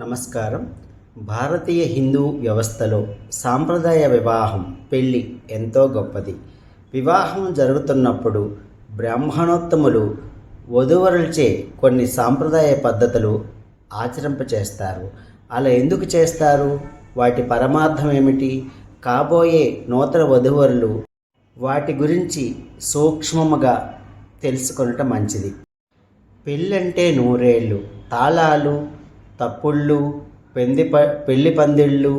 నమస్కారం. భారతీయ హిందూ వ్యవస్థలో సాంప్రదాయ వివాహం పెళ్ళి ఎంతో గొప్పది. వివాహం జరుగుతున్నప్పుడు బ్రాహ్మణోత్తములు వధువరులచే కొన్ని సాంప్రదాయ పద్ధతులు ఆచరింపచేస్తారు. అలా ఎందుకు చేస్తారు? వాటి పరమార్థం ఏమిటి? కాబోయే నూతన వధువరులు వాటి గురించి సూక్ష్మముగా తెలుసుకొనటం మంచిది. పెళ్ళంటే నూరేళ్ళు తాళాలు తప్పుళ్ళు పెంది ప పెళ్ళి పందిళ్ళు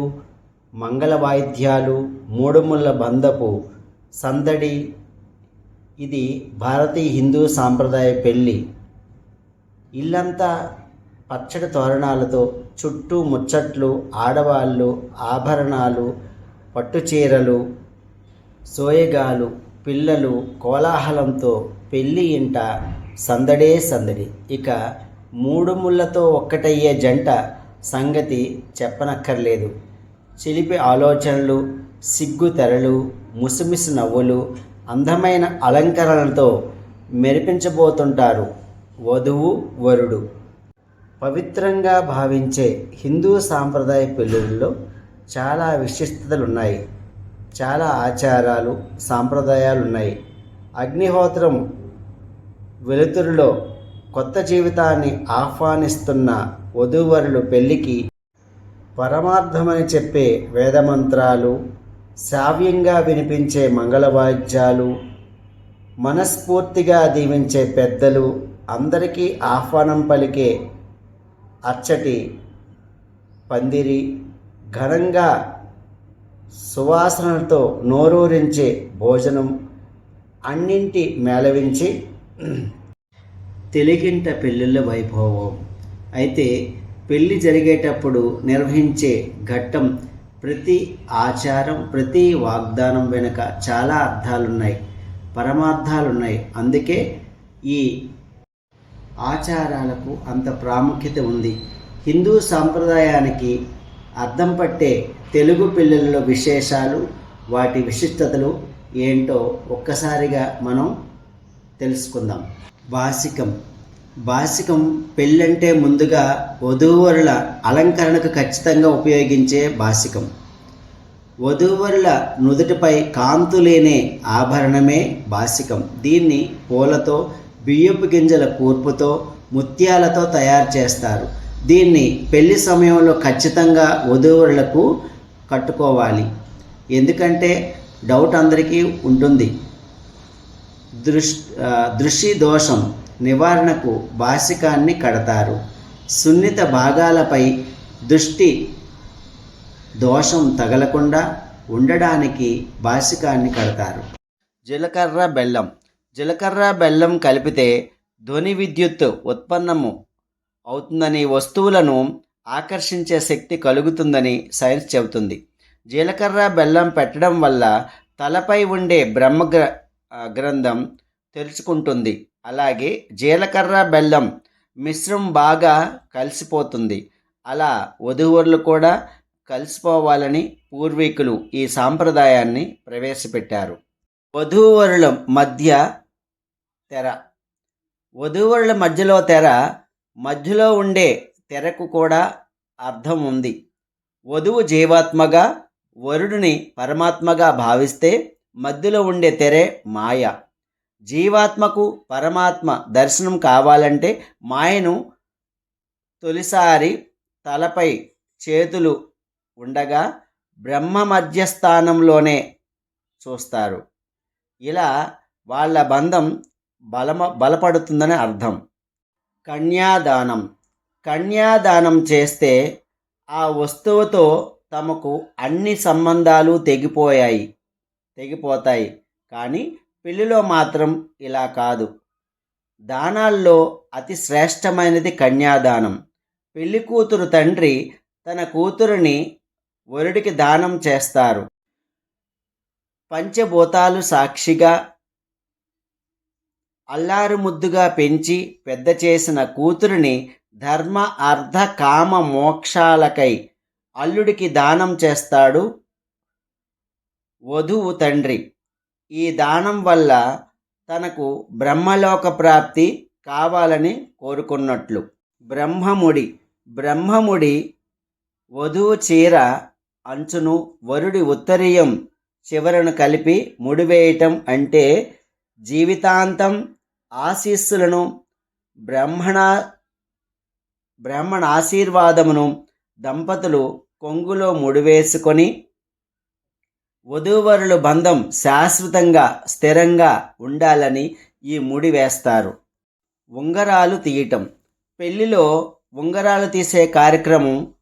మంగళ వాయిద్యాలు మూడుముళ్ళ బంధపు సందడి. ఇది భారతీయ హిందూ సాంప్రదాయ పెళ్ళి ఇల్లంతా పచ్చడి తోరణాలతో చుట్టూ ముచ్చట్లు ఆడవాళ్ళు ఆభరణాలు పట్టుచీరలు సోయగాలు పిల్లలు కోలాహలంతో పెళ్ళి ఇంట సందడే సందడి. ఇక మూడు ముళ్ళతో ఒక్కటయ్యే జంట సంగతి చెప్పనక్కర్లేదు. చిలిపి ఆలోచనలు సిగ్గు తెరలు ముసిమిసి నవ్వులు అందమైన అలంకరణలతో మెరిపించబోతుంటారు వధువు వరుడు. పవిత్రంగా భావించే హిందూ సాంప్రదాయ పెళ్ళిళ్ళలో చాలా విశిష్టతలు ఉన్నాయి చాలా ఆచారాలు సాంప్రదాయాలు ఉన్నాయి అగ్నిహోత్రం వెలుతురులో కొత్త జీవితాన్ని ఆహ్వానిస్తున్న వధూవరులు పెళ్ళికి పరమార్థమని చెప్పే వేదమంత్రాలు శ్రావ్యంగా వినిపించే మంగళవాద్యాలు మనస్ఫూర్తిగా దీవించే పెద్దలు అందరికీ ఆహ్వానం పలికే అచ్చటి పందిరి ఘనంగా సువాసనలతో నోరూరించే భోజనం అన్నింటి మేళవించి తెలుగింట పెళ్ళిళ్ళ వైభవం. అయితే పెళ్ళి జరిగేటప్పుడు నిర్వహించే ఘట్టం ప్రతి ఆచారం ప్రతి వాగ్దానం వెనుక చాలా అర్థాలున్నాయి పరమార్థాలున్నాయి. అందుకే ఈ ఆచారాలకు అంత ప్రాముఖ్యత ఉంది. హిందూ సాంప్రదాయానికి అర్థం పట్టే తెలుగు పిల్లలలో విశేషాలు వాటి విశిష్టతలు ఏంటో ఒక్కసారిగా మనం తెలుసుకుందాం. బాసికం బాసికం పెళ్ళంటే ముందుగా వధూవరుల అలంకరణకు ఖచ్చితంగా ఉపయోగించే బాసికం వధూవరుల నుదుటిపై కాంతులేనే ఆభరణమే బాసికం దీన్ని పూలతో బియ్యపు గింజల కూర్పుతో ముత్యాలతో తయారు చేస్తారు. దీన్ని పెళ్ళి సమయంలో ఖచ్చితంగా వధూవరులకు కట్టుకోవాలి. ఎందుకంటే డౌట్ అందరికీ ఉంటుంది. దృష్టి దృష్టి దోషం నివారణకు భాషికాన్ని కడతారు. సున్నిత భాగాలపై దృష్టి దోషం తగలకుండా ఉండడానికి భాషికాన్ని కడతారు. జీలకర్ర బెల్లం. జీలకర్ర బెల్లం కలిపితే ధ్వని విద్యుత్ ఉత్పన్నము అవుతుందని వస్తువులను ఆకర్షించే శక్తి కలుగుతుందని సైన్స్ చెబుతుంది. జీలకర్ర బెల్లం పెట్టడం వల్ల తలపై ఉండే బ్రహ్మ గ్ర గ్రంథం తెలుసుకుంటుంది. అలాగే జీలకర్ర బెల్లం మిశ్రం బాగా కలిసిపోతుంది. అలా వధూవరులు కూడా కలిసిపోవాలని పూర్వీకులు ఈ సాంప్రదాయాన్ని ప్రవేశపెట్టారు. వధూవరుల మధ్య తెర. వధూవరుల మధ్యలో తెర. మధ్యలో ఉండే తెరకు కూడా అర్థం ఉంది. వధువు జీవాత్మగా వరుడిని పరమాత్మగా భావిస్తే మధ్యలో ఉండే తెరే మాయ. జీవాత్మకు పరమాత్మ దర్శనం కావాలంటే మాయను తొలిసారి తలపై చేతులు ఉండగా బ్రహ్మ మధ్యస్థానంలోనే చూస్తారు. ఇలా వాళ్ళ బంధం బలమ బలపడుతుందని అర్థం. కన్యాదానం. కన్యాదానం చేస్తే ఆ వస్తువుతో తమకు అన్ని సంబంధాలు తెగిపోయాయి తెగిపోతాయి. కానీ పెళ్ళిలో మాత్రం ఇలా కాదు. దానాల్లో అతి శ్రేష్టమైనది కన్యాదానం. పెళ్ళి కూతురు తండ్రి తన కూతురుని వరుడికి దానం చేస్తారు. పంచభూతాలు సాక్షిగా అల్లారు ముద్దుగా పెంచి పెద్ద చేసిన కూతురిని ధర్మ అర్ధ కామ మోక్షాలకై అల్లుడికి దానం చేస్తాడు వధువు తండ్రి. ఈ దానం వల్ల తనకు బ్రహ్మలోక ప్రాప్తి కావాలని కోరుకున్నట్లు. బ్రహ్మముడి బ్రహ్మముడి వధువు చీర అంచును వరుడి ఉత్తరీయం చివరను కలిపి ముడివేయటం అంటే జీవితాంతం ఆశీస్సులను బ్రహ్మణ బ్రాహ్మణ ఆశీర్వాదమును దంపతులు కొంగులో ముడివేసుకొని వధూవరుల బంధం శాశ్వతంగా స్థిరంగా ఉండాలని ఈ ముడి వేస్తారు. ఉంగరాలు తీయటం. పెళ్ళిలో ఉంగరాలు తీసే కార్యక్రమం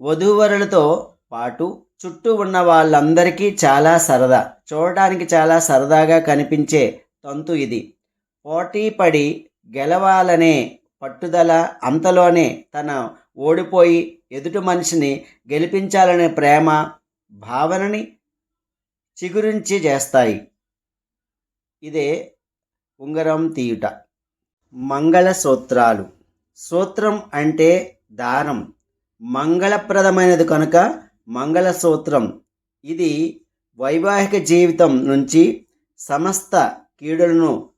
వధూవరులతో పాటు చుట్టూ ఉన్న వాళ్ళందరికీ చాలా సరదా చూడటానికి చాలా సరదాగా కనిపించే తంతు ఇది. పోటీ పడి గెలవాలనే పట్టుదల అంతలోనే తన ఓడిపోయి ఎదుటి మనిషిని గెలిపించాలనే ప్రేమ భావనని చిగురించి చేస్తాయి. ఇదే ఉంగరం తీయుట. మంగళ సూత్రాలు సూత్రం అంటే దారం మంగళప్రదమైనది కనుక మంగళసూత్రం ఇది వైవాహిక జీవితం నుంచి సమస్త కీడులను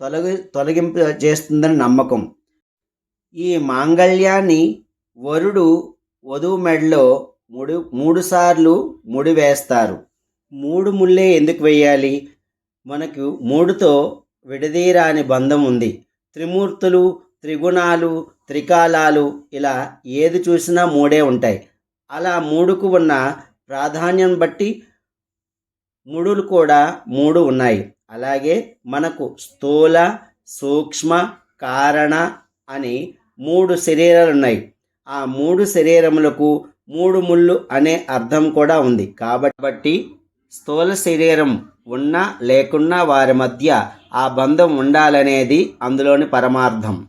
తొలగి తొలగింపు చేస్తుందని నమ్మకం. ఈ మాంగళ్యాన్ని వరుడు వధువు మెడలో మూడు మూడుసార్లు ముడి వేస్తారు మూడు ముళ్ళే ఎందుకు వేయాలి మనకు మూడుతో విడదీరాని బంధం ఉంది. త్రిమూర్తులు త్రిగుణాలు త్రికాలాలు ఇలా ఏది చూసినా మూడే ఉంటాయి. అలా మూడుకు ఉన్న ప్రాధాన్యం బట్టి ముడులు కూడా మూడు ఉన్నాయి. అలాగే మనకు స్థూల సూక్ష్మ కారణ అని మూడు శరీరాలు ఉన్నాయి ఆ మూడు శరీరములకు మూడు ముళ్ళు అనే అర్థం కూడా ఉంది. కాబట్టి స్థూల శరీరం ఉన్నా లేకున్నా వారి మధ్య ఆ బంధం ఉండాలనేది అందులోని పరమార్థం.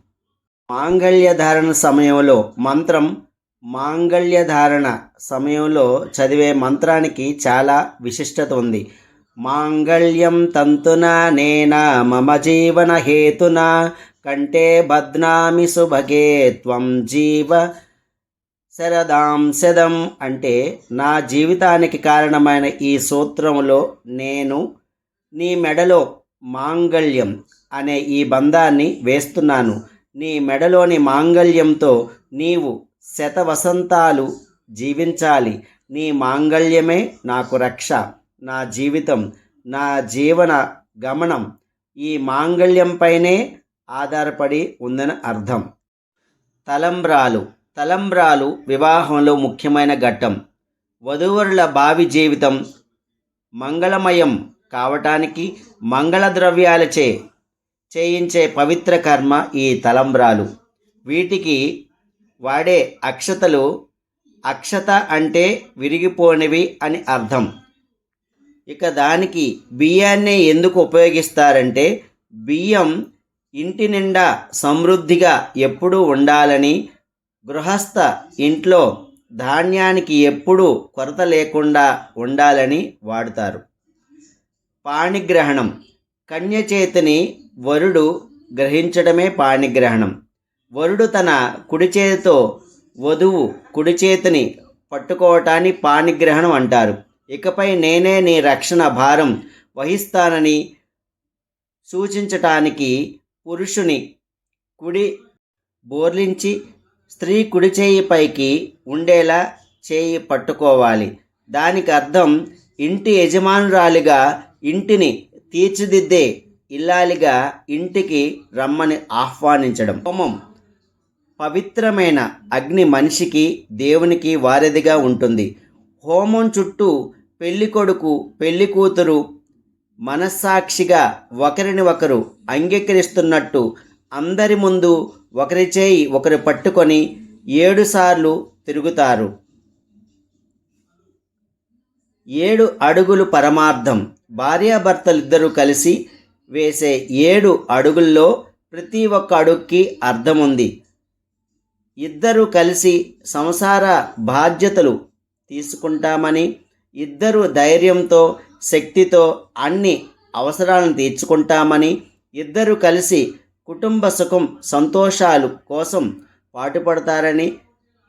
మాంగళ్యధారణ సమయంలో మంత్రం మాంగళ్యధారణ సమయంలో చదివే మంత్రానికి చాలా విశిష్టత ఉంది. మాంగళ్యం తంతున నేన మమ జీవన హేతున కంటే బద్నామి సుభగే త్వం జీవ శరదాం శదం అంటే నా జీవితానికి కారణమైన ఈ సూత్రములో నేను నీ మెడలో మాంగళ్యం అనే ఈ బంధాన్ని వేస్తున్నాను. నీ మెడలోని మాంగళ్యంతో నీవు శత వసంతాలు జీవించాలి. నీ మాంగళ్యమే నాకు రక్ష నా జీవితం నా జీవన గమనం ఈ మాంగళ్యంపైనే ఆధారపడి ఉందని అర్థం. తలంబ్రాలు తలంబ్రాలు వివాహంలో ముఖ్యమైన ఘట్టం. వధూవరుల భావి జీవితం మంగళమయం కావటానికి మంగళ ద్రవ్యాలచే చేయించే పవిత్ర కర్మ ఈ తలంబ్రాలు. వీటికి వాడే అక్షతలు అక్షత అంటే విరిగిపోనివి అని అర్థం. ఇక దానికి బియ్యాన్ని ఎందుకు ఉపయోగిస్తారంటే బియ్యం ఇంటి నిండా సమృద్ధిగా ఎప్పుడూ ఉండాలని గృహస్థ ఇంట్లో ధాన్యానికి ఎప్పుడూ కొరత లేకుండా ఉండాలని వాడుతారు. పాణిగ్రహణం. కన్య చేతిని వరుడు గ్రహించడమే పాణిగ్రహణం. వరుడు తన కుడి చేతితో వధువు కుడి చేతిని పట్టుకోవటాన్ని పాణిగ్రహణం అంటారు. ఇకపై నేనే నీ రక్షణ భారం వహిస్తానని సూచించటానికి పురుషుని కుడి బోర్లించి స్త్రీ కుడి చేయి పైకి ఉండేలా చేయి పట్టుకోవాలి. దానికి అర్థం ఇంటి యజమానురాలిగా ఇంటిని తీర్చిదిద్దే ఇల్లాలిగా ఇంటికి రమ్మని ఆహ్వానించడం. హోమం పవిత్రమైన అగ్ని మనిషికి దేవునికి వారధిగా ఉంటుంది. హోమం చుట్టూ పెళ్ళి కొడుకు పెళ్ళి కూతురు మనస్సాక్షిగా ఒకరిని ఒకరు అంగీకరిస్తున్నట్టు అందరి ముందు ఒకరి చేయి ఒకరు పట్టుకొని ఏడుసార్లు తిరుగుతారు. ఏడు అడుగులు పరమార్థం. భార్యాభర్తలిద్దరూ కలిసి వేసే ఏడు అడుగుల్లో ప్రతి ఒక్క అడుగుకి అర్థం ఉంది ఇద్దరు కలిసి సంసార బాధ్యతలు తీసుకుంటామని ఇద్దరు ధైర్యంతో శక్తితో అన్ని అవసరాలను తీర్చుకుంటామని ఇద్దరు కలిసి కుటుంబ సుఖం సంతోషాలు కోసం పాటుపడతారని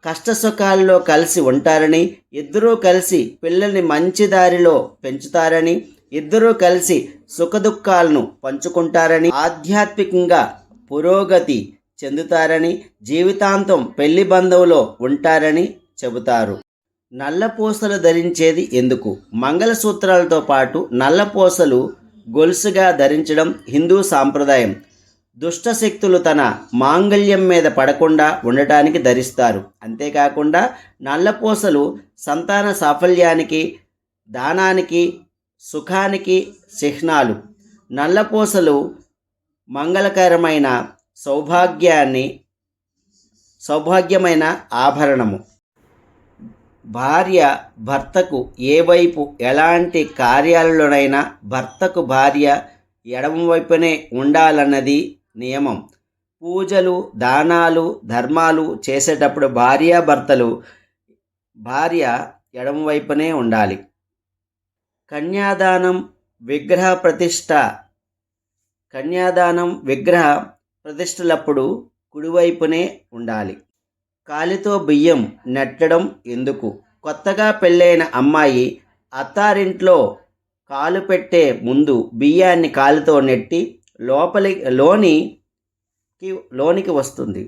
కష్టసుఖాల్లో కలిసి ఉంటారని ఇద్దరూ కలిసి పిల్లల్ని మంచి దారిలో పెంచుతారని ఇద్దరూ కలిసి సుఖదుఖాలను పంచుకుంటారని ఆధ్యాత్మికంగా పురోగతి చెందుతారని జీవితాంతం పెళ్ళి బంధంలో ఉంటారని చెబుతారు. నల్లపూసలు ధరించేది ఎందుకు? మంగళసూత్రాలతో పాటు నల్లపూసలు గొలుసుగా ధరించడం హిందూ సాంప్రదాయం. దుష్ట శక్తులు తన మాంగళ్యం మీద పడకుండా ఉండటానికి ధరిస్తారు. అంతేకాకుండా నల్లపూసలు సంతాన సాఫల్యానికి దానానికి సుఖానికి చిహ్నాలు. నల్లపూసలు మంగళకరమైన సౌభాగ్యాన్ని సౌభాగ్యమైన ఆభరణము. భార్య భర్తకు ఏ వైపు ఎలాంటి కార్యాలలోనైనా భర్తకు భార్య ఎడమ వైపునే ఉండాలన్నది నియమం. పూజలు దానాలు ధర్మాలు చేసేటప్పుడు భార్యాభర్తలు భార్య ఎడమవైపునే ఉండాలి. కన్యాదానం విగ్రహ ప్రతిష్ట. కన్యాదానం విగ్రహ ప్రతిష్టలప్పుడు కుడివైపునే ఉండాలి. కాలితో బియ్యం నెట్టడం ఎందుకు? కొత్తగా పెళ్ళైన అమ్మాయి అత్తారింట్లో కాలు పెట్టే ముందు బియ్యాన్ని కాలుతో నెట్టి లోపలి లోనికి లోనికి వస్తుంది.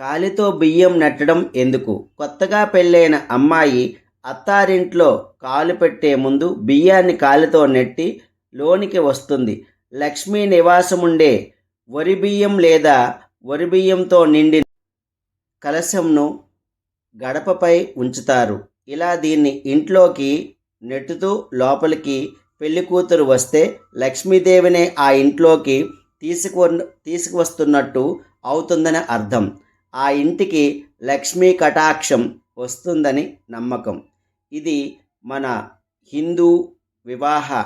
కాలితో బియ్యం నెట్టడం ఎందుకు? కొత్తగా పెళ్ళైన అమ్మాయి అత్తారింట్లో కాలు పెట్టే ముందు బియ్యాన్ని కాలితో నెట్టి లోనికి వస్తుంది. లక్ష్మీ నివాసముండే వరి బియ్యం లేదా వరి బియ్యంతో నిండిన కలశంను గడపపై ఉంచుతారు. ఇలా దీన్ని ఇంట్లోకి నెట్టుతూ లోపలికి పెళ్ళి కూతురు వస్తే లక్ష్మీదేవినే ఆ ఇంట్లోకి తీసుకు తీసుకువస్తున్నట్టు అవుతుందని అర్థం. ఆ ఇంటికి లక్ష్మీ కటాక్షం వస్తుందని నమ్మకం. ఇది మన హిందూ వివాహ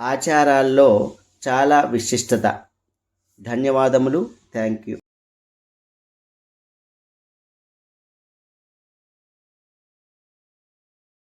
ఆచారాల్లో చాలా విశిష్టత. ధన్యవాదములు. Thank you